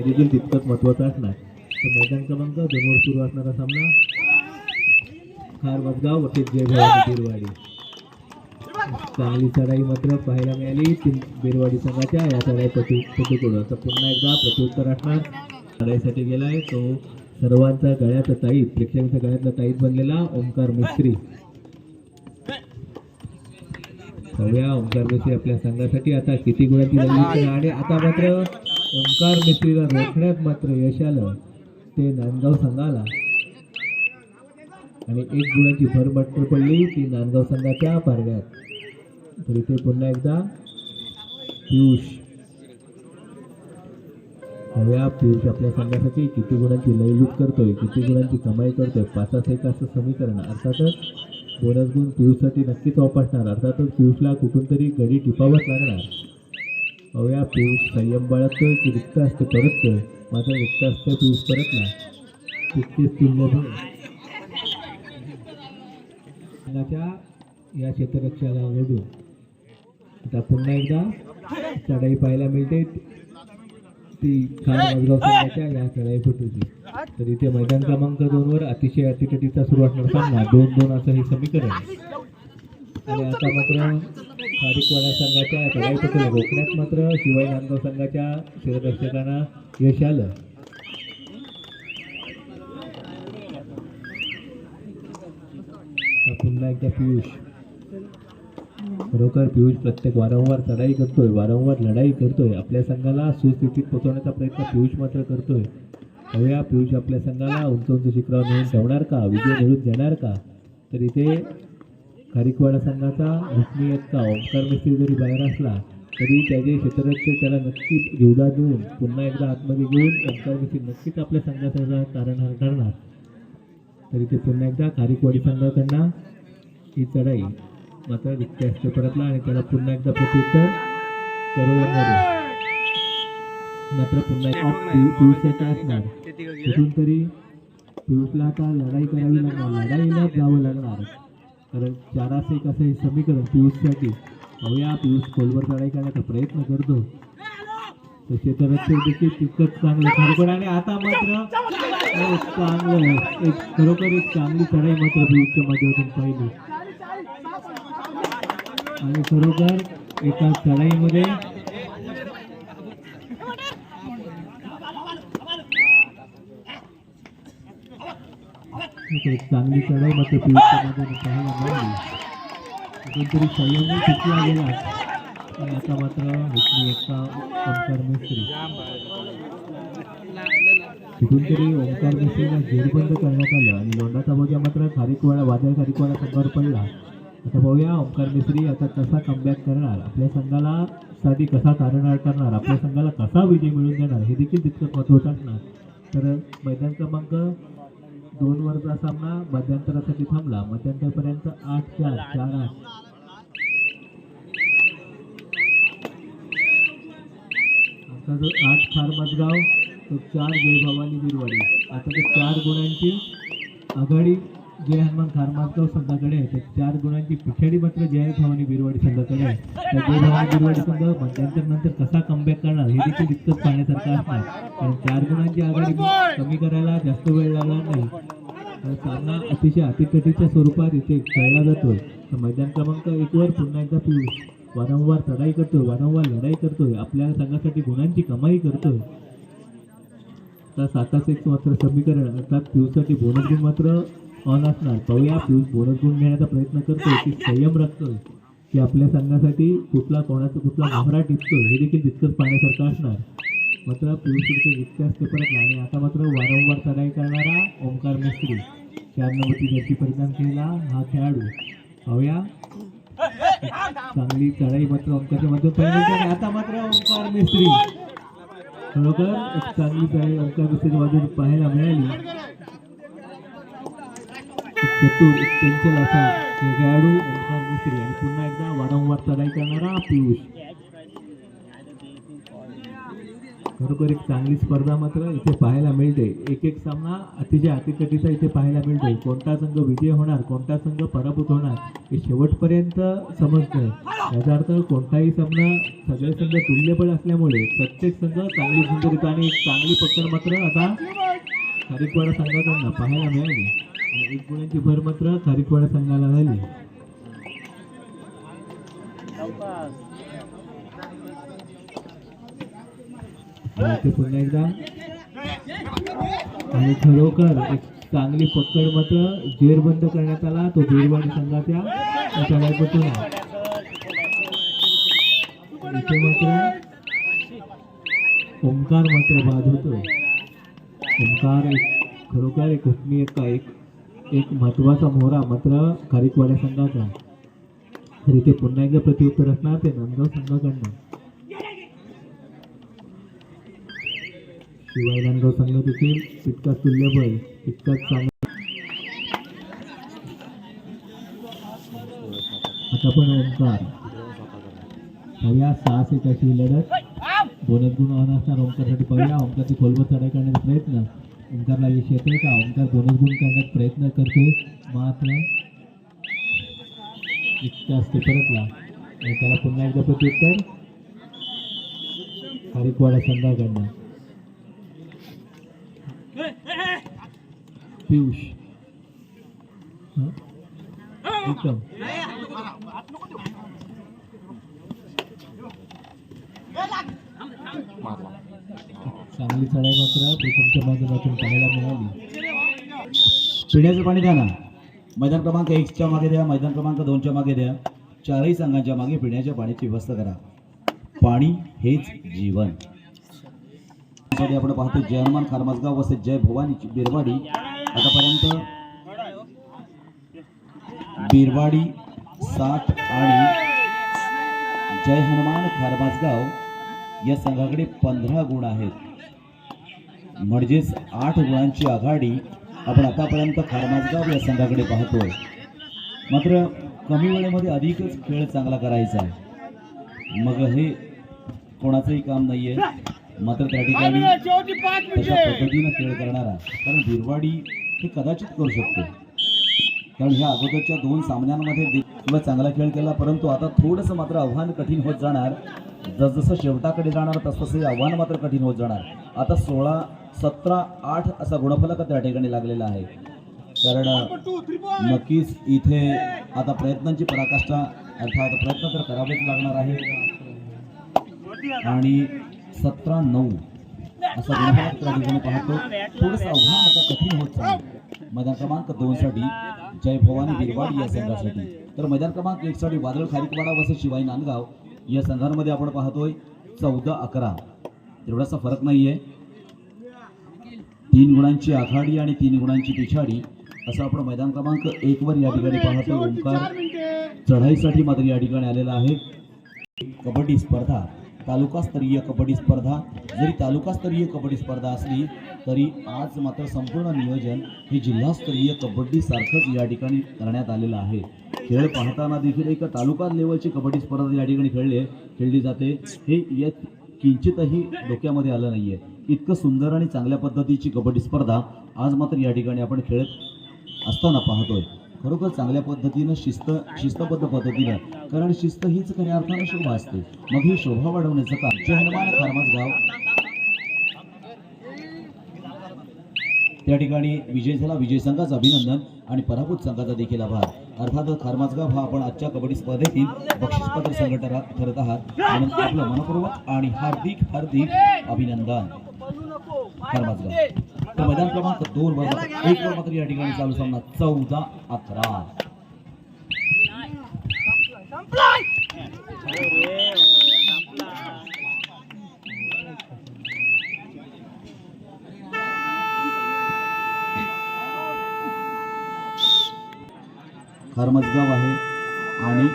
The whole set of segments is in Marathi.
हे देखील तितकंच महत्वाचं असणार. तर मैदान क्रमांक दोनवर सुरू असणारा सामना खार वसगाव वर्सेस जय भवानी बिरवाडी. चांगली चढाई मात्र पाहायला मिळाली. तीन बिरवाडी संघाच्या या चढाई प्रति प्रतिकडून तर पुन्हा एकदा प्रत्युत्तर असणार. चढाईसाठी गेलाय तो सर्वांचा गळ्याचा ताईत प्रेक्षकांच्या गळ्यातला ताईत बनलेला ओंकार मिस्त्री. ओंकार मिस्त्री आपल्या संघासाठी आता किती गुणांची आणि आता मात्र ओंकार मित्रीला रोखण्यात मात्र यश आलं. ते नांदगाव संघाला. आणि एक गुणाची भर मात्र पडली ती नांदगाव संघाच्या पारव्यात तर इथे पुन्हा एकदा पियुष. हव्या पियुष आपल्या संघासाठी किती गुणांची लयलूट करतोय किती गुणांची कमाई करतोय. पाच एक असं समीकरण. अर्थातच बोनस गुण पियुषसाठी नक्कीच वापरणार अर्थातच पियुषला कुठून तरी गडी टिपावंच लागणार. हव्या पियुष संयम बाळगतोय की रिक्त असते परततोय. माझा रिक्त असतोय पियुष परतला तितकेच तुल्यबळ या क्षेत्ररक्षाला ओढून आता पुन्हा एकदा चढाई पाहायला मिळते. ती खार मजगाव संघाच्या या चढाईपटूची. तर इथे मैदान क्रमांक दोनवर अतिशय अतिकटीचा सुरू असणार सामना दोन दोन असं हे समीकरण. आणि आता मात्र खारिकवाडा संघाच्या चढाईपटूला रोखण्यात मात्र शिवाय नांदगाव संघाच्या शिरदर्शकांना यश आलं. पुन्हा एकदा पियुष. खरोखर पियुष प्रत्येक वारंवार चढाई करतोय वारंवार लढाई करतोय. आपल्या संघाला सुस्थितीत पोहोचवण्याचा प्रयत्न पियुष मात्र करतोय. हव्या पियुष आपल्या संघाला उंच उंच शिखरावर नेऊन ठेवणार का? विजय मिळून देणार का? तर इथे खारीकवाडा संघाचा का ओंकार मिस्त्री जरी बाहेर असला तरी त्याचे क्षेत्ररक्षक त्याला नक्की जीवदान देऊन पुन्हा एकदा आतमध्ये घेऊन ओंकार मिस्त्री नक्कीच आपल्या संघाचा कारण ठरणार. तर इथे पुन्हा एकदा खारीकवाडी संघाकडनं ही चढाई मात्र रिक्त परतला आणि त्याला पुन्हा एकदा प्रत्युत्तर करोडमध्ये. मात्र पुन्हा पियुषाचा असणार कुठून तरी पियुषला आता लढाई करावी लागणार. लढाईला जावं लागणार. कारण चारास एक असं हे समीकरण पियुषसाठी हव्या पियुष खोलवर चढाई करण्याचा प्रयत्न करतो. तसे तर देखील तितकंच चांगलं खरोखर आणि आता मात्र चांगलं एक खरोखर एक चांगली चढाई मात्र पियुषच्या माध्यमातून पाहिली. आणि खरोखर एका चढाईमध्ये एक चांगली चढाई मात्र पियुषच्या पाहायला मिळाली. कोणतरी संयम सुटला गेला आणि आता मात्र हुकमी एकता ओंकार मिस्त्री. तिथून तरी ओंकार मिस्त्रीला जेरबंद करण्यात आलं आणि लोंढाचा बोजा मात्र खारीकवाडा वादळ खारीकवाडा संघावर पडला. आता पाहूया ओंकार मिस्त्री आता कसा कमबॅक करणार? आपल्या संघाला साठी कसा तारणहार करणार? आपल्या संघाला कसा विजय मिळवून देणार? हे देखील तितकं महत्त्वाचं असणार. तर मैदान क्रमांक दोन वरचा सामना मध्यंतरासाठी थांबला. मध्यंतरपर्यंत आठ चार चार आठ. आता जो आठ चार मजगाव तो चार जयभवानी बिरवाडी. आता ते चार गुणांची आघाडी जय हनुमान खार संघाकडे आहे. तर चार गुणांची पिछाडी मात्र जय भवानी बिरवाडी संघाकडे आहे. तर जय भवानी बिरवाडी संघ मध्यंतर नंतर कसा कमबॅक करणार हे देखील तितकंच पाहण्यासारखं असणार कारण चार गुणांची आघाडी कमी करायला जास्त वेळ लागणार नाही. सामना अतिशय अतिकटीच्या स्वरूपात इथे खेळला जातोय. तर मैदान क्रमांक एकवर पुन्हा एकदा पियुष वारंवार चढाई करतोय वारंवार लढाई करतोय. आपल्या संघासाठी गुणांची कमाई करतोय. तर सातास एक मात्र समीकरण अर्थात पियुषसाठी बोनस गुण मात्र ऑन असणार. पाहूया पियुष बोनस गुण घेण्याचा प्रयत्न करतो की संयम राखतोय की आपल्या संघासाठी कुठला कोणाचा कुठला भावरा टिपतोय हे देखील तितकंच पाहण्यासारखं असणार. मात्र पियुष पुढचे असते परत आणि आता मात्र वारंवार चढाई करणारा ओंकार मिस्त्री चार नंबरची जर्सी परिधान हा खेळाडू. पाहूया. चांगली चढाई मात्र ओंकारच्या मध्ये पहिली आता मात्र ओंकार मिस्त्री. खरोखर एक चांगली चढाई ओंकार मिस्त्री बाजूने पाहायला मिळाली. चतुर चंचल असा. खेळाडू ओंकार मिस्त्री आणि पुन्हा एकदा वारंवार चढाई करणारा पियुष. खरोखर एक चांगली स्पर्धा मात्र इथे पाहायला मिळते. एक एक सामना अतिशय अतिकटीचा इथे पाहायला मिळतोय. कोणता संघ विजय होणार कोणता संघ पराभूत होणार हे शेवटपर्यंत समजतंय याचा अर्थ कोणताही सामना सगळे संघ तुल्यबळ असल्यामुळे प्रत्येक संघ चांगली सुंदरित आणि चांगली पकड मात्र आता खारीकवाडा संघाकडनं पाहायला मिळाली. एक गुणांची भर मात्र खारीकवाडा संघाला झाली. पुन्हा एकदा. आणि खरोखर एक चांगली पकड मात्र जेरबंद करण्यात आला. तो जेरबंद संघाच्या तळापासून इथे मात्र ओंकार मात्र बाद होतो ओंकार एक खरोखर एक हुकमी एक एक महत्त्वाचा महत्त्वाचा मोहरा मात्र खारीकवाड्या संघाचा. तर इथे पुन्हा एकदा प्रत्युत्तर असणार ते नांदगाव संघाकडनं. शिवाय नांदगाव संघ देखील तितकाच तुल्यबळ तितकाच चांगला आता पण ओंकार. पाहूया सहा सेटाची लढत. दोनच गुण असणार ओंकारसाठी. पाहूया ओंकारची खोलवर चढाई करण्याचा प्रयत्न. ओंकारला यश येते का? ओंकार बोनस गुण करण्यात प्रयत्न करतोय. मात्र इतका असते परतला. त्याला पुन्हा एकदा प्रत्युत्तर. हरिकवाडा संघाकडनं. पियुष. उत्तम. Yeah. मारला. चांगली चढाई मात्र प्रथमच्या माध्यमातून पाहायला मिळाली. पिण्याचं पाणी द्या ना. मैदान क्रमांक एकच्या मागे द्या मैदान क्रमांक दोनच्या मागे द्या. चारही संघांच्या मागे पिण्याच्या पाण्याची व्यवस्था करा. पाणी हेच जीवन. आपण पाहतो जय हनुमान खारमासगाव वसे जय भवानी बिरवाडी. आतापर्यंत बिरवाडी सात आणि जय हनुमान खारमासगाव या संघाकडे पंधरा गुण आहेत. म्हणजेच आठ गुणांची आघाडी आपण आतापर्यंत खारमासगाव या संघाकडे पाहतोय. मात्र कमी वेळेमध्ये अधिकच खेळ चांगला करायचा आहे. मग हे कोणाचंही काम नाहीये. मात्र त्या ठिकाणी तशा पद्धतीनं खेळ करणारा कारण बिरवाडी हे कदाचित करू शकतो. कारण ह्या अगोदरच्या दोन सामन्यांमध्ये देखील चांगला खेळ केला परंतु आता थोडंसं मात्र आव्हान कठीण होत जाणार. जसजसं शेवटाकडे जाणार तसतसे हे आव्हान मात्र कठीण होत जाणार. आता सोळा सतरा आठ असा गुणफलक त्या ठिकाणी लागलेला आहे. कारण नक्कीच इथे आता प्रयत्नांची पराकाष्ठा अर्थात प्रयत्न तर करावेच लागणार आहे आणि सतरा नऊ असा गुणफलक त्या ठिकाणी पाहतो. थोडंसं आव्हान आता कठीण होत चाललं मैदान क्रमांक दोन साठी जय भवानी बिरवाडी या संघासाठी. तर मैदान क्रमांक एक साठी वादळ खारीकवाडा वसे शिवाई नांदगाव. या संघांमध्ये आपण पाहतोय चौदा अकरा. तेवढासा फरक नाहीये. तीन गुणांची आघाडी आणि तीन गुणांची पिछाडी असं आपण मैदान क्रमांक एक वर या ठिकाणी पाहतो ओंकार चढाईसाठी मात्र या ठिकाणी आलेला आहे. कबड्डी स्पर्धा. तालुकास्तरीय कबड्डी स्पर्धा. जरी तालुकास्तरीय कबड्डी स्पर्धा असली तरी आज मात्र संपूर्ण नियोजन हे जिल्हास्तरीय कबड्डीसारखंच या ठिकाणी करण्यात आलेलं आहे. खेळ पाहताना देखील एक तालुका लेवलची कबड्डी स्पर्धा या ठिकाणी खेळले खेळली जाते. हे येत किंचितही डोक्यामध्ये आलं नाहीये. इतकं सुंदर आणि चांगल्या पद्धतीची कबड्डी स्पर्धा आज मात्र या ठिकाणी आपण खेळत असताना पाहतोय. खरोखर चांगल्या पद्धतीनं शिस्त शिस्तबद्ध पद्धतीनं. कारण शिस्त हीच खऱ्या अर्थानं शोभा असते. मग ही शोभा वाढवण्याचं काम. जे हनुमान खारमास गाव. त्या ठिकाणी विजय झाला. विजय संघाचं अभिनंदन आणि पराभूत संघाचा देखील आभार. अर्थातच खारमासगाव हा आपण आजच्या कबड्डी स्पर्धेतील बक्षीसपत्र संघटना ठरत आहात. म्हणून आपलं मनपूर्वक आणि हार्दिक हार्दिक अभिनंदन. खारमासगाव तर मैदान क्रमांक दोन वर एक वर मात्र या ठिकाणी चालू सामना. चौदा अकरा. खारमजगाव आहे आणि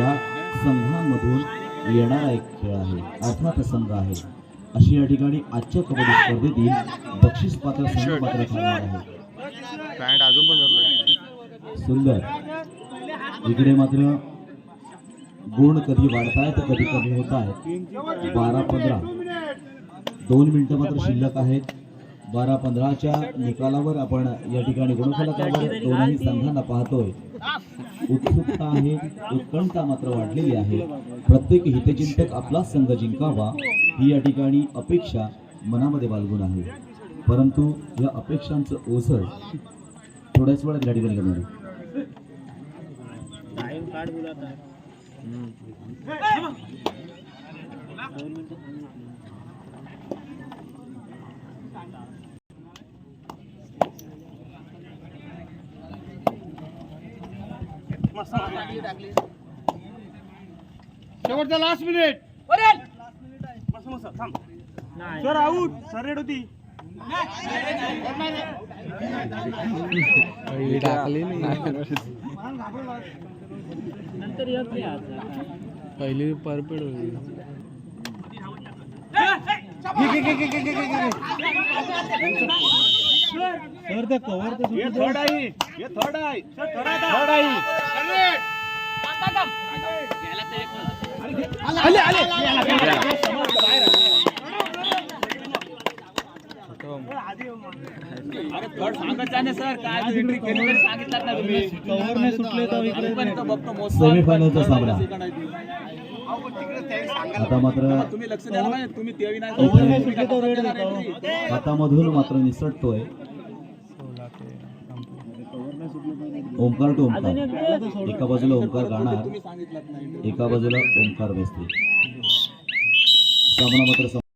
या संघामधून येणारा एक खेळ आहे. अर्थात संघ आहे. अशी या ठिकाणी आजच्या कबड्डी स्पर्धेतील बक्षीस पात्र संघ ठरणार आहे. पॅन्ट अजून पण धरलं सुंदर. इकडे मात्र गुण कधी वाढतायत कधी कमी होत आहेत बारा पंधरा. दोन मिनिटं मात्र शिल्लक आहेत. बारा पंधराच्या निकालावर आपण या ठिकाणी गुणफलकावर दोनही संघांना पाहतोय. उत्सुकता आहे उत्कंठा मात्र वाढलेली आहे. प्रत्येक हितचिंतक आपला संघ जिंकावा. ही या ठिकाणी अपेक्षा मनामध्ये बाळगून आहे. परंतु या अपेक्षांचं ओझं थोड्याच वेळात या ठिकाणी करणार. शेवटचा last minute sir out sir raid होती? टाकली पहिली परपेड होती. सर ते कव्हर तर हे थर्ड आहे थर्ड आहे. थर्ड आहे. नाही सुटले तर इकडे सेमीफायनलचा सामना. आता मात्र हातामधून मात्र निसटतोय. ओंकार टू ओंकार. एका बाजूला ओंकार गाणार एका बाजूला ओंकार बसते सामना मात्र